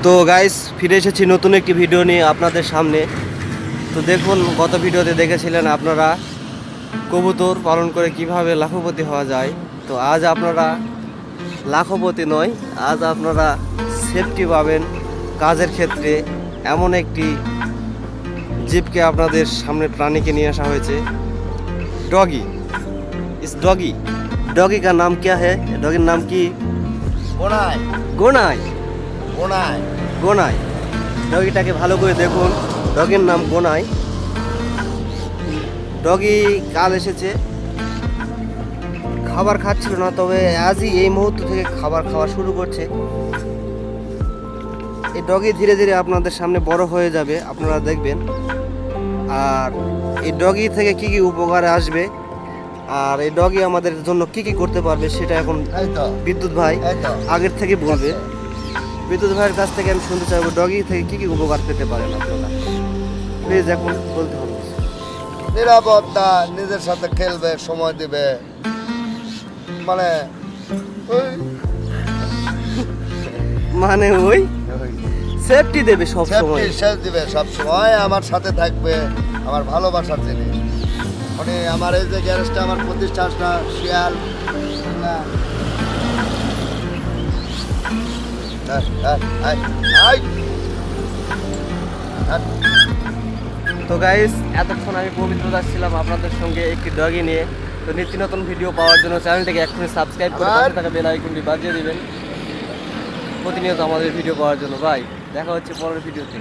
তো গাইস ফিরে এসেছি নতুন একটি ভিডিও নিয়ে আপনাদের সামনে তো দেখুন গত ভিডিওতে দেখেছিলেন আপনারা কবুতর পালন করে কিভাবে লাখপতি হওয়া যায় তো আজ আপনারা লাখপতি নয় আজ আপনারা সেফটি পাবেন কাজের ক্ষেত্রে এমন একটি জীবকে আপনাদের সামনে প্রাণীকে নিয়ে আসা হয়েছে डॉगी इस डॉगी डॉगी का नाम क्या है डॉगी नाम की গোনায় গোনাই গোনায় গোনাই। ডগিটাকে ভালো করে দেখুন। ডগির নাম গোনাই। ডগি কাল এসেছে। খাবার খাচ্ছিল না তবে আজই এই মুহূর্ত থেকে খাবার খাওয়া শুরু করছে। এই ডগি ধীরে ধীরে আপনাদের সামনে বড় হয়ে যাবে আপনারা দেখবেন। আর এই ডগি থেকে কি কি উপকারে আসবে আর এই ডগি আমাদের জন্য কি কি করতে পারবে সেটা এখন বিদ্যুৎ ভাই আগের থেকে বলবে। বিদ্যুৎ ভাইয়ের কাছ থেকে আমি শুনতে চাইব ডগি থেকে কি কি উপকার পেতে পারেন আপনারা? প্লিজ এখন বলতে হবে। নিরাপত্তা নিজের সাথে খেলবে সময় দিবে। মানে মানে ওই সেফটি দেবে সব সময়। সেফটি দিবে সব সময়। আমার সাথে থাকবে আমার ভালোবাসার জিনিস। মানে আমার এই যে গ্যারেজটা আমার প্রতিষ্ঠানটা শিয়াল তো গাইস এতক্ষণ আমি পবিত্র দাস ছিলাম আপনাদের সঙ্গে একটি ডগি নিয়ে। তো নিত্য নতুন ভিডিও পাওয়ার জন্য চ্যানেলটিকে এক্ষুনি সাবস্ক্রাইব করে পাশে থাকা বেল আইকনটি বাজিয়ে দেবেন। প্রতিনিয়ত আমাদের ভিডিও পাওয়ার জন্য। ভাই দেখা হচ্ছে পরের ভিডিওতে